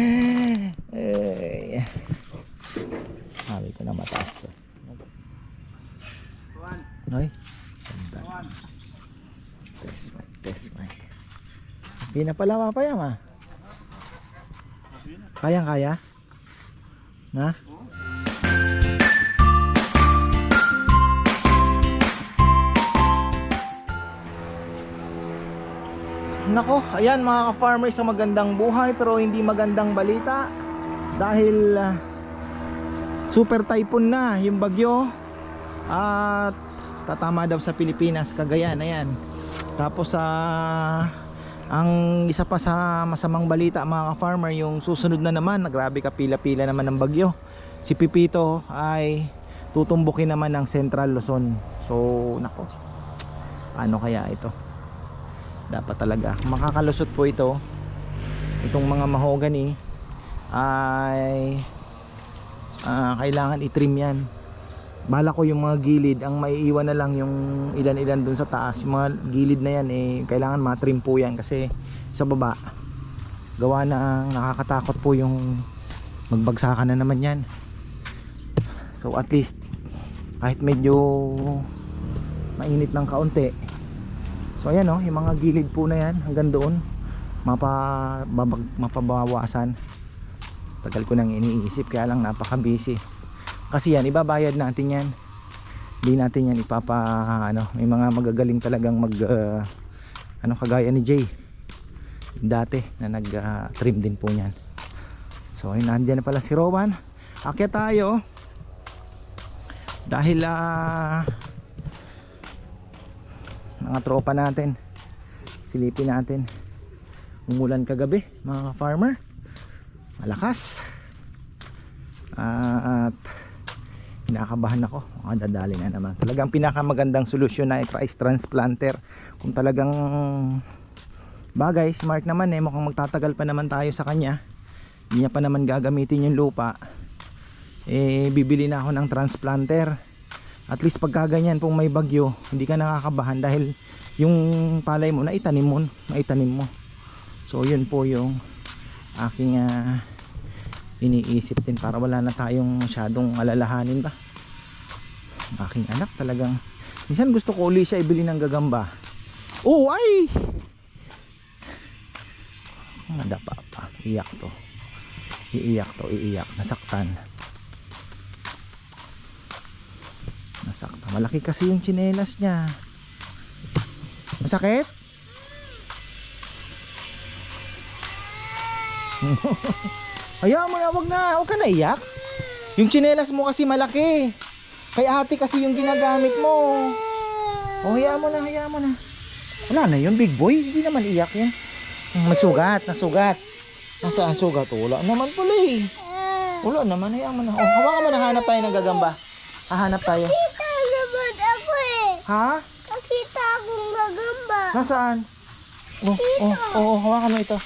Ay. Sabi ko na mataas. Ay. Ganda. Test mic, test mic. Hindi na pala mapayam ah. Kayang kaya? Na? Nako, ayan mga ka-farmers sa magandang buhay pero hindi magandang balita dahil ah, super typhoon na yung bagyo at tatama daw sa Pilipinas, Cagayan, ayan. Tapos sa ang isa pa sa masamang balita mga ka-farmer yung susunod na naman, grabe ka pila-pila naman ng bagyo. Si Pipito ay tutumbukin naman ng Central Luzon. So, nako. Ano kaya ito? Dapat talaga. Makakalusot po ito. Itong mga mahogany ay ah, kailangan itrim yan. Bala ko yung mga gilid. Ang maiiwan na lang yung ilan ilan dun sa taas. Yung mga gilid na yan eh kailangan matrim po yan kasi sa baba gawa na nakakatakot po yung magbagsakan na naman yan. So at least kahit medyo mainit ng kaunti So ayan oh, yung mga gilid po na yan hanggang doon mapa mapabawasan. Tagal ko nang iniisip kaya lang napaka busy. Kasi yan ibabayad natin yan. Hindi natin yan ipapa ano, may mga magagaling talagang mag uh, ano kagaya ni Jay. Dati na nag uh, trim din po niyan. So ayun nandiyan na pala si Rowan. Akyat tayo. Dahil ah mga tropa natin. Silipin natin. Umulan kagabi mga farmer. Malakas. At kinakabahan ako. Mga dadali na naman. Talagang pinakamagandang solusyon na rice transplanter. Kung talagang bagay smart naman eh. Mukhang magtatagal pa naman tayo sa kanya. Hindi niya pa naman gagamitin yung lupa. Eh bibili na ako ng transplanter at least pagka ganyan pong may bagyo hindi ka nakakabahan dahil yung palay mo naitanim mo naitanim mo. So yun po yung aking ah, iniisip din para wala na tayong masyadong alalahanin ba. Aking anak talagang minsan gusto ko uli siya ibili ng gagamba. Oh ay! Madapa pa. Iyak to. Iiyak to iiyak. Nasaktan nasakta malaki kasi yung tsinelas niya. Masakit? hayaan mo na wag na. Wag ka na iyak yung tsinelas mo kasi malaki. Kay ate kasi yung ginagamit mo. Oh hayaan mo na hayaan mo na. Wala na yun big boy. Hindi naman iyak yan. Masugat nasugat. Nasaan sugat? Wala naman pala eh wala naman hayaan mo na. Oh hawakan mo na. Hanap tayo ng gagamba. Hahanap tayo Nakita naman ako eh. Ha? Nakita akong gagamba. Nasaan? Oh, oh, oh, oh, hawakan mo ito.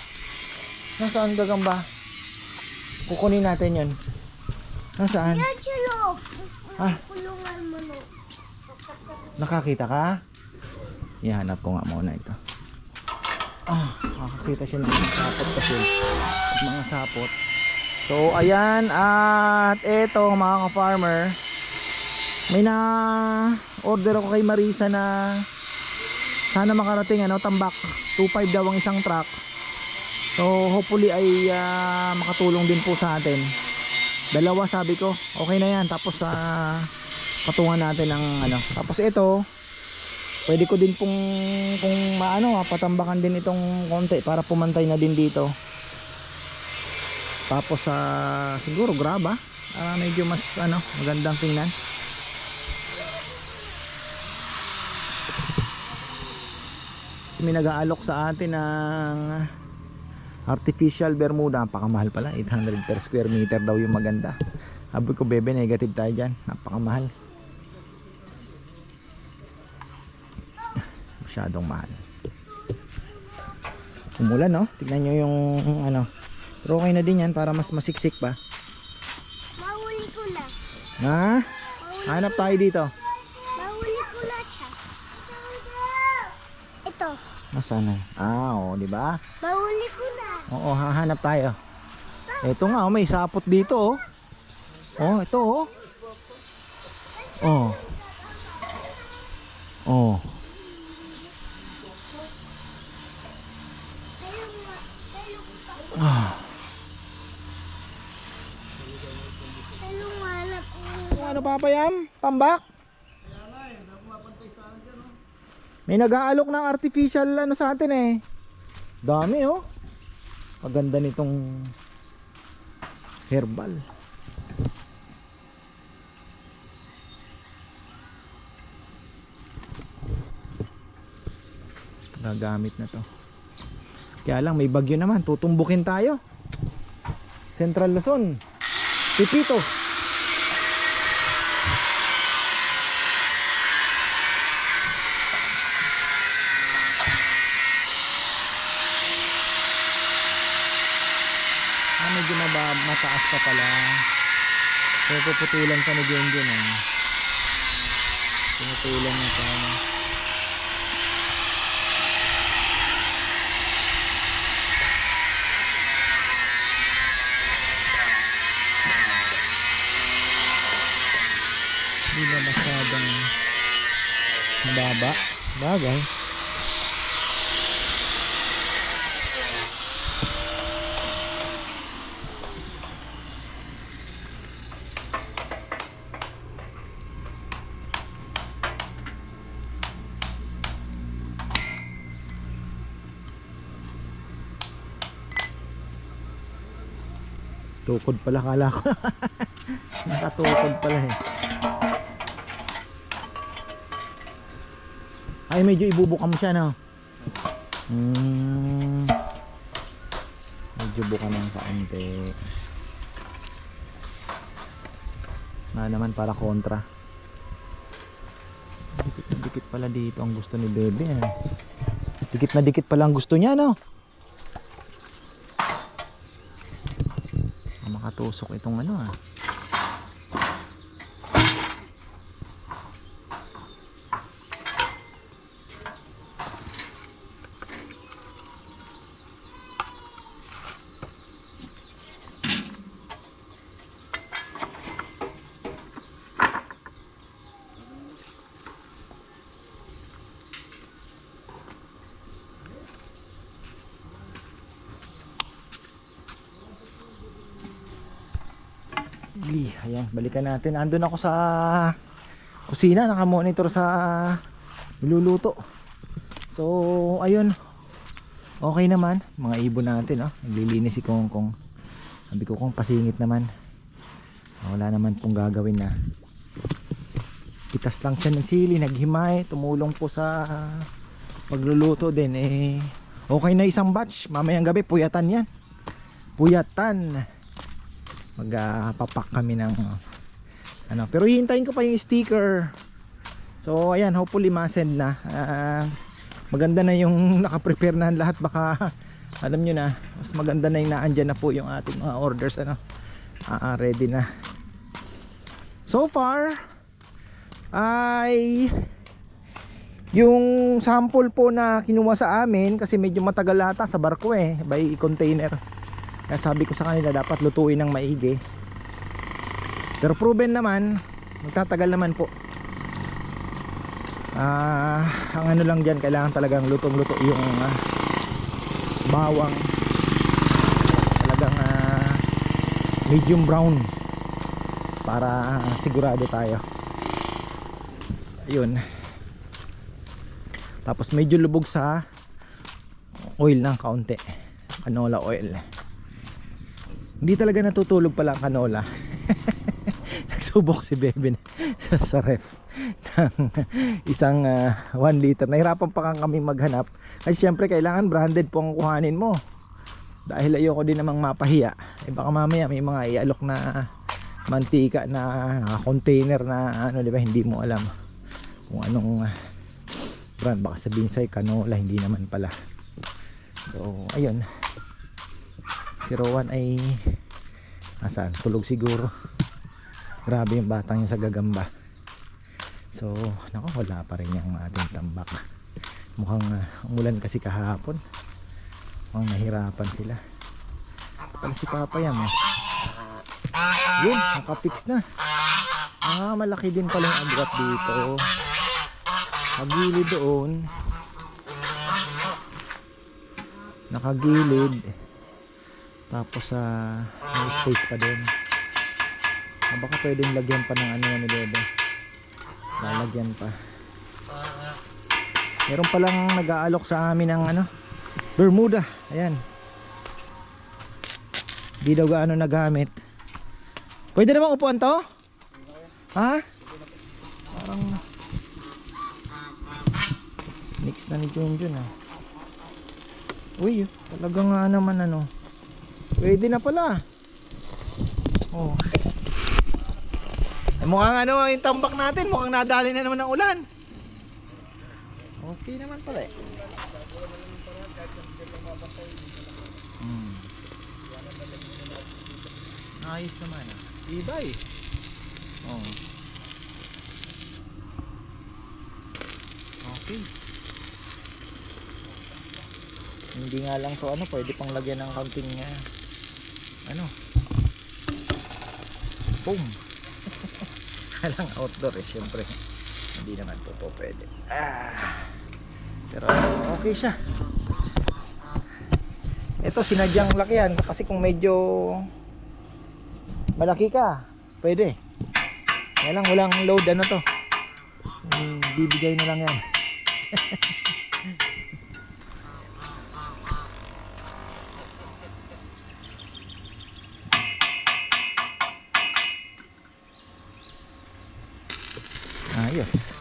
Nasaan gagamba? Kukunin natin 'yon. Nasaan? Yan siya loob. Ah. Kulungan mo no. Nakakita ka? Ihanap ko nga muna ito. Ah, nakakita siya ng mga sapot kasi. Mga sapot. So, ayan. At eto mga ka-farmer. May na order ako kay Marisa na sana makarating ano, tambak. 2.5 daw ang isang truck. So, hopefully ay ah, makatulong din po sa atin. Dalawa sabi ko. Okay na yan. Tapos sa patungan natin ng ano. Tapos ito, pwede ko din pong kung maano ha, patambakan din itong konti para pumantay na din dito. Tapos sa siguro graba, ah, medyo mas ano, magandang tingnan. May nag-aalok sa atin ng artificial bermuda, napakamahal pala, 800 per square meter daw yung maganda. Sabi ko bebe, negative tayo dyan, napakamahal. masyadong mahal. Umulan no? Tignan nyo yung ano. Pero okay na din yan para mas masiksik pa. Mahuli ko na. ha? Hanap tayo dito Mahuli ko na siya. Ito. Nasaan na ah oo di ba Mahuli ko na. oo hahanap tayo Ito nga, oh, may sapot dito oh. Oh, ito oh. Oh. Oh. Ah. Ano papayam? Tambak? May nag-aalok ng artificial ano sa atin eh. Dami oh. Maganda nitong herbal. Gagamit na to. Kaya lang may bagyo naman, tutumbukin tayo. Central Luzon. Pipito. Ah, medyo mababa, mataas pa pala. So, puputulan pa ni Junjun eh. Pinutulan niya pa. Hindi na masyadong mababa. Bagay. Tukod pala kala ko. Nakatukod pala eh. Ay medyo ibubuka mo siya no. Hmm. Medyo buka ng kaunti. Na naman para kontra. Dikit na dikit pala dito ang gusto ni Bebe. Eh. Dikit na dikit pala ang gusto niya no. Makatusok itong ano ah. Ayan, balikan natin. Andun ako sa kusina, naka-monitor sa niluluto. So, ayun. Okay naman, mga ibon natin, oh. Naglilinis si Kong Kong. Sabi ko kung pasingit naman. Wala naman pong gagawin na. Itas lang siya ng sili, naghimay, tumulong po sa pagluluto din eh. Okay na isang batch, mamayang gabi puyatan 'yan. Puyatan magpapak kami ng ano. Pero hihintayin ko pa yung sticker. So ayan hopefully ma-send na. Ah, maganda na yung nakaprepare na lahat. Baka alam nyo na mas maganda na yung naandyan na po yung ating mga orders ano. Ah, ready na. So far ay yung sample po na kinuha sa amin kasi medyo matagal ata sa barko eh by container kaya sabi ko sa kanila dapat lutuin ng maigi. Pero proven naman, magtatagal naman po. Ah, ang ano lang diyan kailangan talagang lutong-luto yung ah, bawang. Talagang ah, medium brown para sigurado tayo. Ayun. Tapos medyo lubog sa oil ng kaunti. Canola oil. Hindi talaga natutulog pala ang canola. Nagsubok si Bebe na- sa ref ng isang 1 liter. Nahirapan pa kang kami maghanap. Kasi syempre kailangan branded po ang kuhanin mo. Dahil ayoko din namang mapahiya. Eh baka mamaya may mga ialok na mantika na naka-container na ano, di ba, hindi mo alam kung anong ah, brand. Baka sabihin sa'yo canola, hindi naman pala. So, ayun si Rowan ay asan tulog siguro grabe yung batang yung sa gagamba so nako wala pa rin yung ating tambak mukhang uh, umulan kasi kahapon mukhang nahirapan sila pala si Papa Yam eh. Yun, nakapix na. Ah, malaki din pala yung agrat dito. Nakagilid doon. Nakagilid. Tapos sa may space pa din. Ah, baka pwedeng lagyan pa ng ano ni Bebe. Lalagyan pa. Meron palang nag-aalok sa amin ng ano, Bermuda. Ayan. Di daw gaano nagamit. Pwede namang upuan to? Ha? Parang mix na ni Junjun ah. Uy, talaga nga naman ano. Pwede na pala. Oh. Eh, mukhang ano yung tambak natin, mukhang nadali na naman ng ulan. Okay naman pala eh. Hmm. Ayos naman ah. Ibay. Oh. Okay. Hindi nga lang to ano, pwede pang lagyan ng counting uh, ano. Boom. Alang outdoor eh, syempre. Hindi naman to po pwede. Ah. Pero okay siya. Ito sinadyang lakihan kasi kung medyo malaki ka, pwede. Kaya lang walang load ano to. Bibigay na lang yan. Ayos.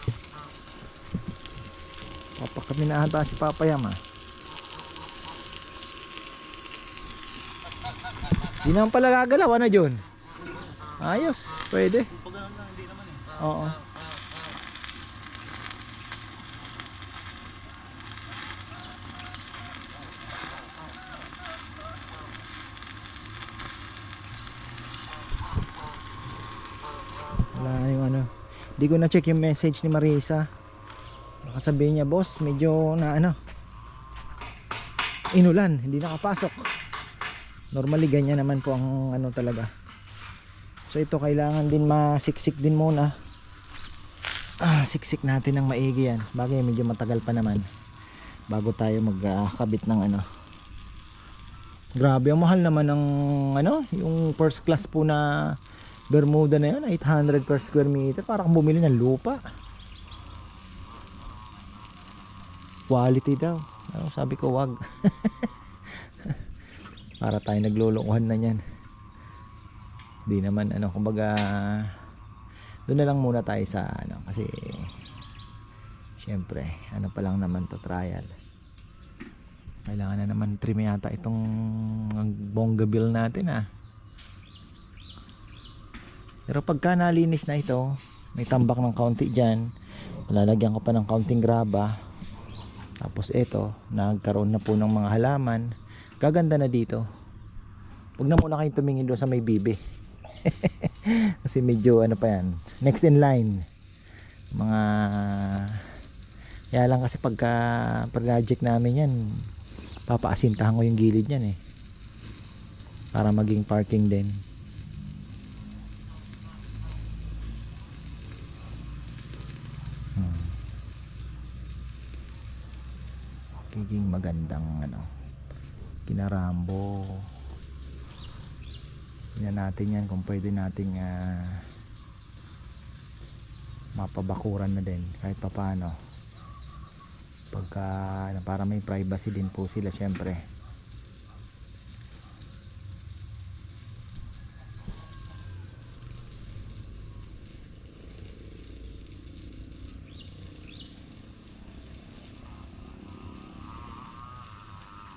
Na ata si Papa Yam ah. Di naman pala gagalaw ano John? Ayos, pwede. Oo. Wala yung ano. Di ko na check yung message ni Marisa. Sabihin niya, boss, medyo na ano. Inulan, hindi nakapasok. Normally ganyan naman po ang ano talaga. So ito kailangan din masiksik din muna. Ah, siksik natin ng maigi yan. Bagay medyo matagal pa naman bago tayo magkabit ng ano. Grabe, ang mahal naman ng ano, yung first class po na Bermuda na yun, 800 per square meter. Parang bumili ng lupa. Quality daw. Ano, sabi ko wag. Para tayo naglulukuhan na yan. Di naman ano, kumbaga doon na lang muna tayo sa ano kasi syempre, ano pa lang naman to trial. Kailangan na naman trim yata itong bongga bill natin ah. Pero pagka nalinis na ito, may tambak ng kaunti dyan, lalagyan ko pa ng kaunting graba. Tapos ito, nagkaroon na po ng mga halaman. Gaganda na dito. Huwag na muna kayong tumingin doon sa may bibi. Kasi medyo ano pa yan. Next in line. Mga... Kaya lang kasi pagka project namin yan, papaasintahan ko yung gilid yan eh. Para maging parking din. Magiging magandang ano kinarambo. Yan natin yan kung pwede nating ah, mapabakuran na din kahit papano pagka ano, para may privacy din po sila syempre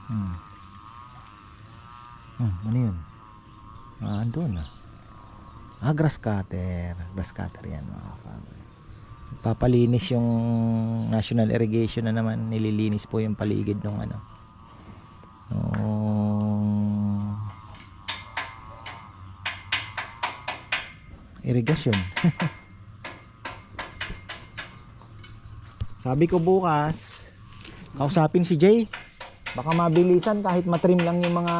Hmm. Hmm, ano yun? Ah, andun ah. Ah, grass cutter. Grass cutter yan mga farmer. Papalinis yung national irrigation na naman. Nililinis po yung paligid ng ano. Nung irrigation. Sabi ko bukas, kausapin si Jay. Baka mabilisan kahit matrim lang yung mga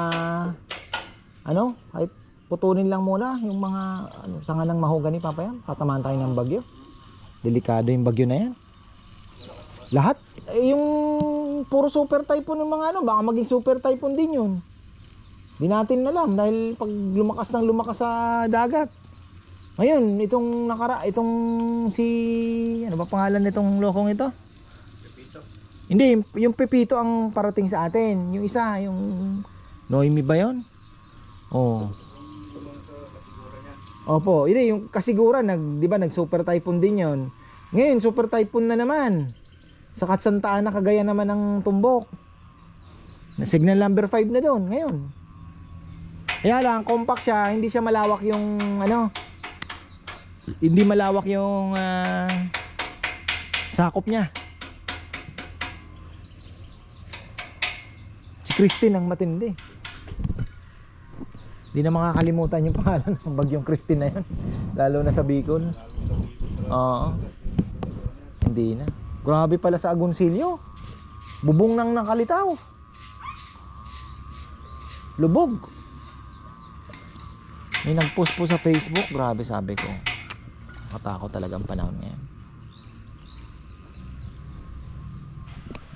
ano, kahit putunin lang muna yung mga ano, sanga ng mahogani papayam. Tatamaan tayo ng bagyo. Delikado yung bagyo na yan. Lahat, eh, yung puro super typhoon ng mga ano, baka maging super typhoon din yun. Di natin alam dahil pag lumakas ng lumakas sa dagat. Ngayon, itong nakara, itong si, ano ba pangalan nitong lokong ito? Hindi, yung- yung Pepito ang parating sa atin. Yung isa, yung Noemi ba yun? Oo. Opo, hindi, yung kasiguran, nag, di ba, nag super typhoon din yon. Ngayon, super typhoon na naman. Sa Katsantaan na kagaya naman ng tumbok. Na signal number 5 na doon, ngayon. Kaya lang, compact siya, hindi siya malawak yung, ano, hindi malawak yung ah, sakop niya. Si Christine ang matindi. Hindi na makakalimutan yung pangalan ng bagyong Christine na yun. Lalo na sa Bicol. Oo. Hindi na. Grabe pala sa Agoncillo. Bubong nang nakalitaw. Lubog. May nag-post po sa Facebook. Grabe sabi ko. Katakot talagang panahon ngayon.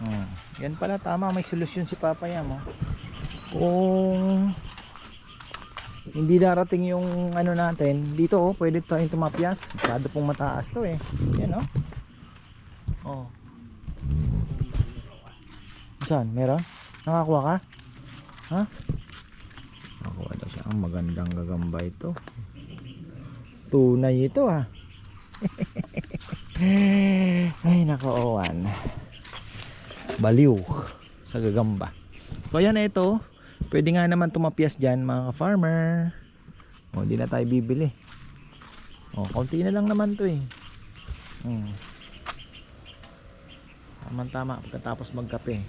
Hmm. Yan pala tama. May solusyon si Papa Yam. Oh. Kung hindi darating yung ano natin. Dito oh pwede tayong tumapyas. Masyado pong mataas to eh. Yan oh. Oh. Saan? Meron? Nakakuha ka? Ha? Nakakuha daw siya. Ang magandang gagamba ito tunay ito ah. Ay nakoowan baliw sa gagamba. So yan ito Pwede nga naman tumapyas dyan mga farmer. O, hindi na tayo bibili. O, konti na lang naman to eh. Hmm. Tama tama pagkatapos magkape.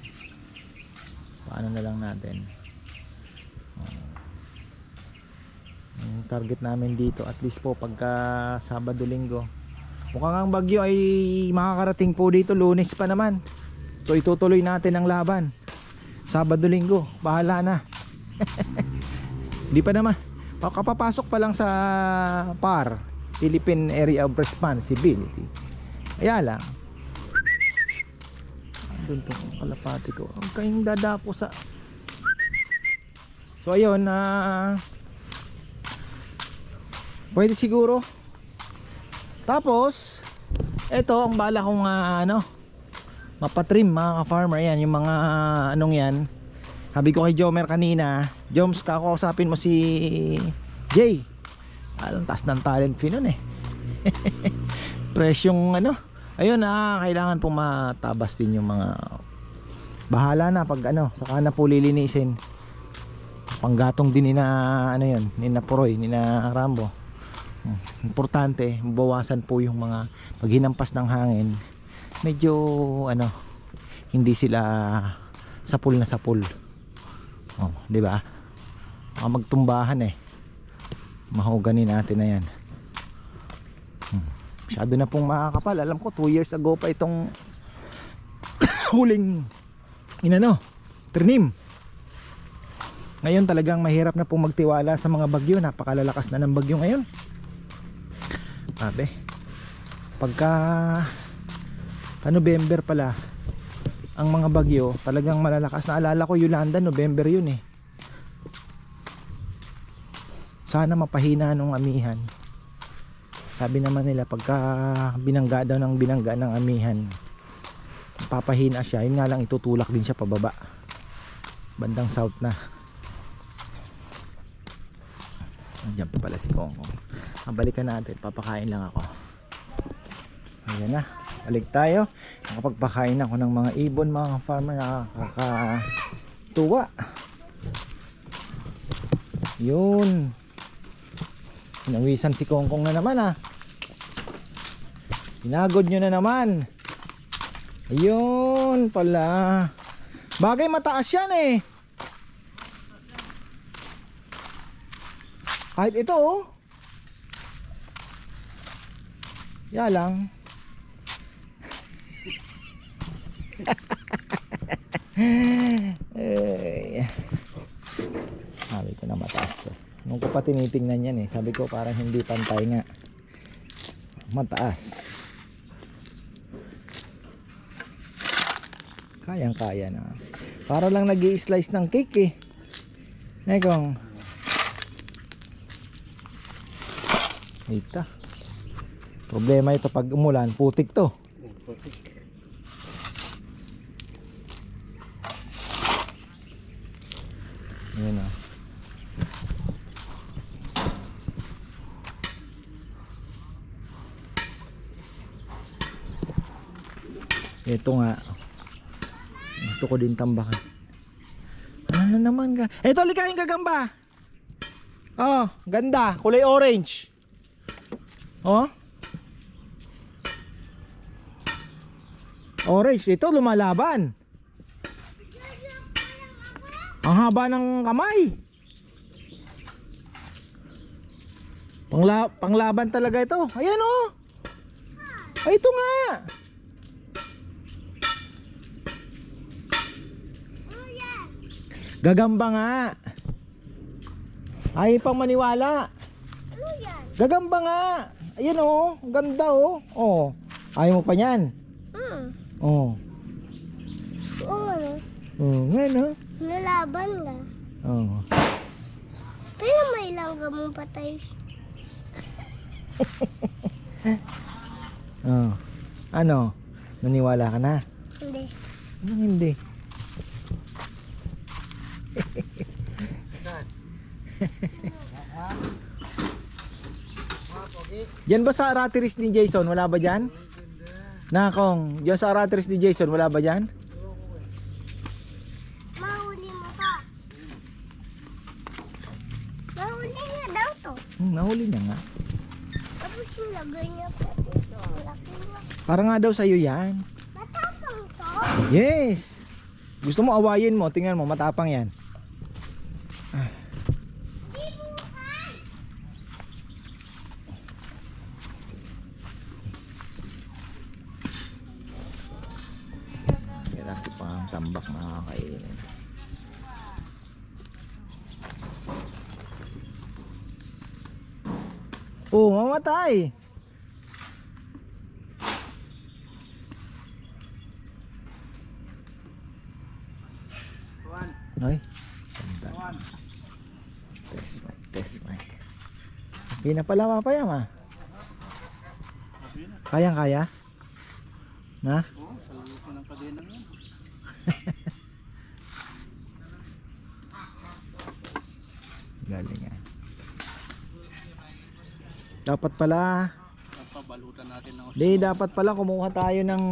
Paano na lang natin. O. Yung target namin dito at least po pagka Sabado Linggo. Mukhang ang bagyo ay makakarating po dito lunes pa naman. So itutuloy natin ang laban. Sabado Linggo, bahala na. Hindi pa naman. Kapapasok pa lang sa PAR, Philippine Area of Responsibility. Kaya lang. Andun to kalapati ko. Ang kayong dadapo sa... So ayun, na pwede siguro. Tapos, ito ang bala kong ah, ano, mapatrim mga ka-farmer yan yung mga anong yan sabi ko kay Jomer kanina Joms kakausapin mo si Jay. Alam taas ng talent fee nun eh. Presyong ano. Ayun na kailangan po matabas din yung mga bahala na pag ano saka na po lilinisin. Panggatong din ni na ano yun ni na Puroy ni na Rambo. Hmm, importante mabawasan po yung mga pag hinampas ng hangin. Medyo ano hindi sila sapul na sapul oh, di ba? Baka magtumbahan eh. Mahogani natin na yan. Hmm. masyado na pong makakapal. Alam ko 2 years ago pa itong huling inano trinim ngayon talagang mahirap na pong magtiwala sa mga bagyo. Napakalalakas na ng bagyo ngayon. Sabi pagka pa November pala ang mga bagyo talagang malalakas. Na alala ko Yolanda November yun eh. Sana mapahina nung amihan. Sabi naman nila pagka binangga daw ng binangga ng amihan papahina siya. Yun nga lang itutulak din siya pababa. Bandang south na. Andiyan pa pala si Kongkong. Ang balikan natin papakain lang ako. Ayan na balik tayo nakapagpakain ako ng mga ibon mga farmer nakakatuwa yun Pinawisan si Kongkong na naman ah. Pinagod nyo na naman. Ayun pala. Bagay mataas yan eh. Kahit ito oh. Ya lang. Ay. Sabi ko na mataas So, nung ko pa tinitingnan yan eh, sabi ko parang hindi pantay nga. Mataas. Kayang kaya na. Para lang nag slice ng cake eh. Nekong. Ita. Problema ito pag umulan, putik to. Yan o. Ito nga. Gusto ko din tambakan. Ano naman ka? Ito, likain gagamba. Oh, ganda. Kulay orange. Oh. Orange. Ito, lumalaban. Ang haba ng kamay. Pangla panglaban talaga ito. Ayan oh. Ay, ito nga. Ano yan? Gagamba nga. Ay, pang maniwala. Ano yan? Gagamba nga. Ayan oh. Ganda oh. Oh. Ayaw mo pa yan. Hmm. Oh. Oo, ano? Oh, nga no. Nalaban ka. Oh. Pero may lang ka mong patay. Oh. Ano? Naniwala ka na? Hindi. Ano hindi? Yan ba sa arteries ni Jason? Wala ba dyan? Nakong, dyan sa arteries ni Jason, wala ba dyan? Mahuli mo ka. Mahuli niya daw to. Hmm, nahuli niya nga. Tapos nilagay niya pa dito. Laki na. Para nga daw sa'yo yan. Matapang to. Yes! Gusto mo awayin mo, tingnan mo, matapang yan. Oh, mamatay. Ay, ganda. Test mic, test mic. Hindi na pala mapayam ah. Kayang kaya? Na? Galing ah. Dapat pala, Pabalutan natin ng di dapat pala kumuha tayo ng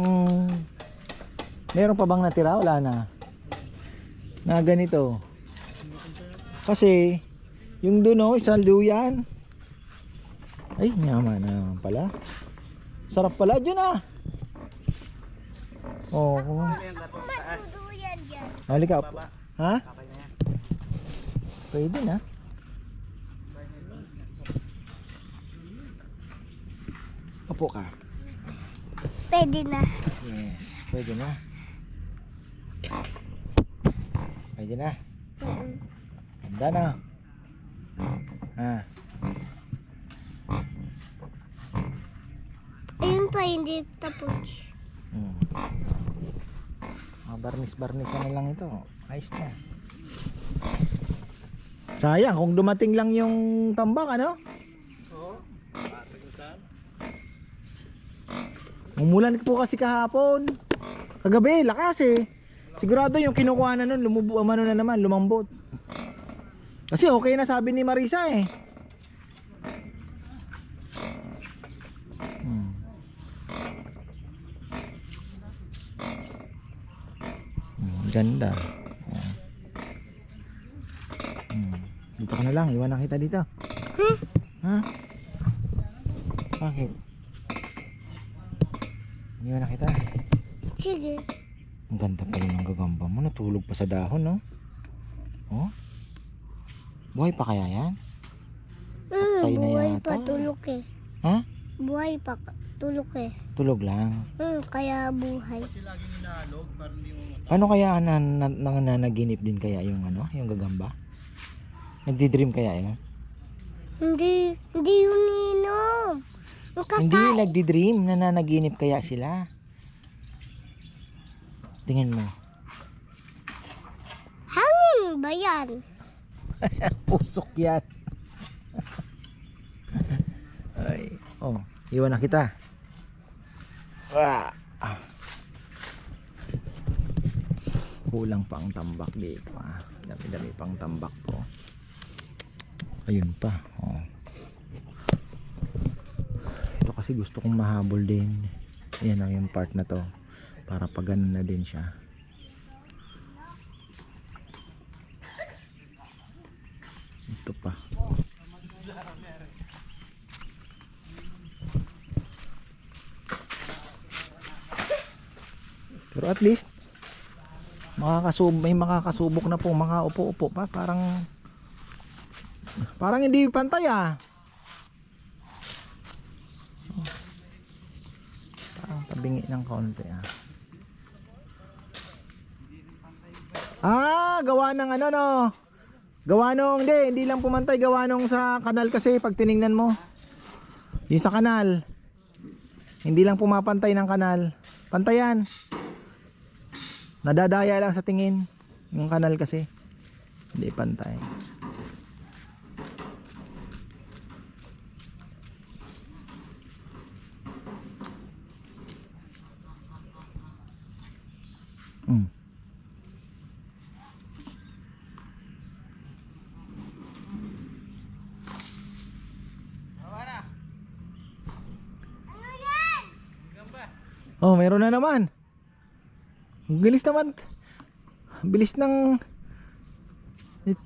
Meron pa bang natira? Wala na. Na ganito. Kasi yung doon oh, isang luyan. Ay, yaman na naman pala. Sarap pala dyan ah. Oo. Oh, Matuduyan dyan. halika. Ha? Pwede na. Opo ka. Pwede na. Yes, pwede na. Pwede na. Ganda na. Ha. Ayun pa, hindi tapos. Hmm. Mga barnis-barnis na lang ito. Ayos na. Sayang kung dumating lang yung tambak ano? Umulan po kasi kahapon. Kagabi, lakas eh. Sigurado yung kinukuha na nun, lumubo, ano na naman, lumambot. Kasi okay na sabi ni Marisa eh. Hmm. Hmm, ganda. Oh. Hmm. Dito ka na lang, iwan na kita dito. Ha? Bakit? Iwan na kita. Sige. Ang ganda pala ng gagamba mo. Natulog pa sa dahon, no? Oh? Buhay pa kaya yan? Patay na buhay yata. pa tulog eh. Ha? Buhay pa tulog eh. Tulog lang. Hmm, kaya buhay. Paano kaya na, na, na, nanaginip din kaya yung ano, yung gagamba? Nagdi-dream kaya yun? Hindi, hindi yun inom. Yung Hindi kakain. nagdi-dream, nananaginip kaya sila. Tingin mo. Hangin ba yan? Usok yan. Ay, oh, iwan na kita. Ah. Kulang pa ang tambak dito ah. Dami-dami pang tambak ko. Ayun pa. Oh. Ito kasi gusto kong mahabol din. Yan ang yung part na to. Para pag ganun na din siya. Ito pa. Pero at least makakasub may makakasubok na po makaupo-upo pa parang parang hindi pantay ah. Tabingi ng konti ah. Ah, gawa ng ano no. Gawa nung, hindi, hindi lang pumantay. Gawa nung sa kanal kasi pag tiningnan mo. Yung sa kanal. Hindi lang pumapantay ng kanal. Pantayan. Nadadaya lang sa tingin. Yung kanal kasi. Hindi pantay. Hmm. Oh, meron na naman. Ang bilis naman. Bilis ng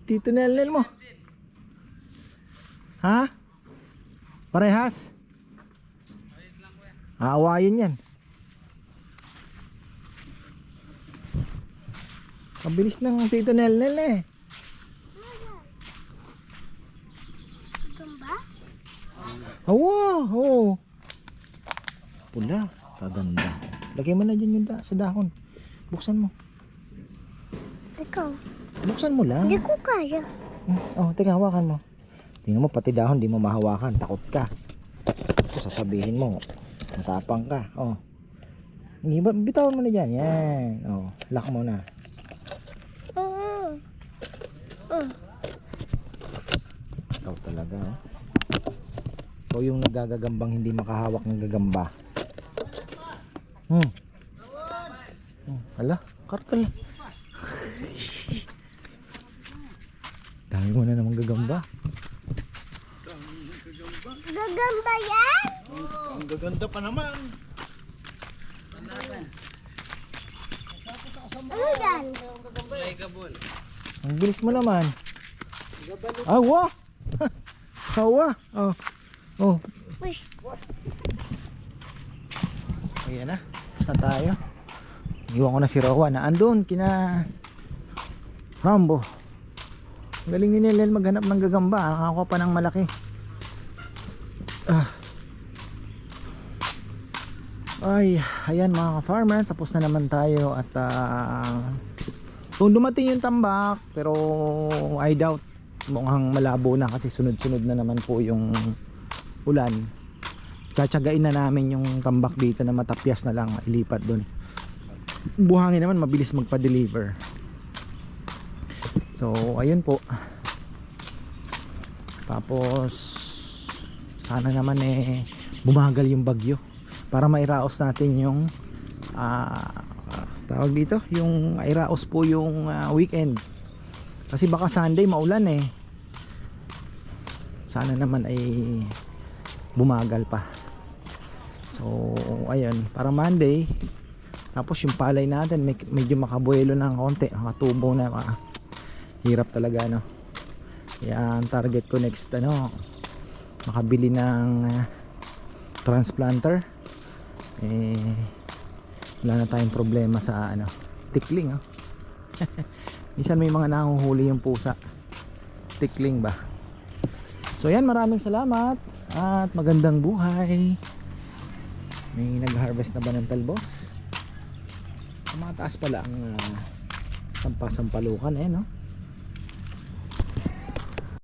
Tito Nelnel mo. Ha? Parehas? Aawayin yan. Ang bilis ng Tito Nelnel eh. Gamba? Oo, oo. Pula, kaganda. Lagay mo na dyan yung da sa dahon. Buksan mo. Ikaw, Buksan mo lang. hindi ko kaya. Hmm, Oh, teka, hawakan mo. Tingnan mo, pati dahon, di mo mahawakan. Takot ka. So, sasabihin mo, matapang ka. Oh. Hindi, ba- bitawan mo na dyan. Yan. Oh, lock mo na. Oo. Mm. Ikaw talaga, oh. Ikaw yung nagagagambang hindi makahawak ng gagamba. Hmm. Hmm. Ala, karkal. Dami mo na namang gagamba. Gagamba yan? Ang gaganda pa naman. Ano? Ang bilis mo naman. Awa! Awa! Oh. Oh. Uy, Ayan na. Tapos na tayo. Iwan ko na si Rowan na andun kina Rambo. Galing ni Nelel maghanap ng gagamba. Nakakuha pa ng malaki. Ah. Ay, ayan mga ka-farmer, tapos na naman tayo at ah, kung dumating yung tambak, pero I doubt mukhang malabo na kasi sunod-sunod na naman po yung ulan. Tsatsagain na namin yung tambak dito na matapyas na lang ilipat doon buhangin naman mabilis magpa-deliver. So ayun po. Tapos sana naman eh bumagal yung bagyo para mairaos natin yung ah, tawag dito? Yung iraos po yung ah, weekend. Kasi baka Sunday maulan eh. Sana naman ay bumagal pa. So ayun para Monday. Tapos yung palay natin may, medyo makabuelo ng konti makatubo na ah, hirap talaga no? Ang target ko next ano makabili ng ah, transplanter. Eh wala na tayong problema sa ano tickling oh. minsan may mga nanguhuli yung pusa. Tickling ba? So yan maraming salamat at magandang buhay. May nag-harvest na ba ng talbos? Sa mga taas pala ang uh, sampasampalukan eh no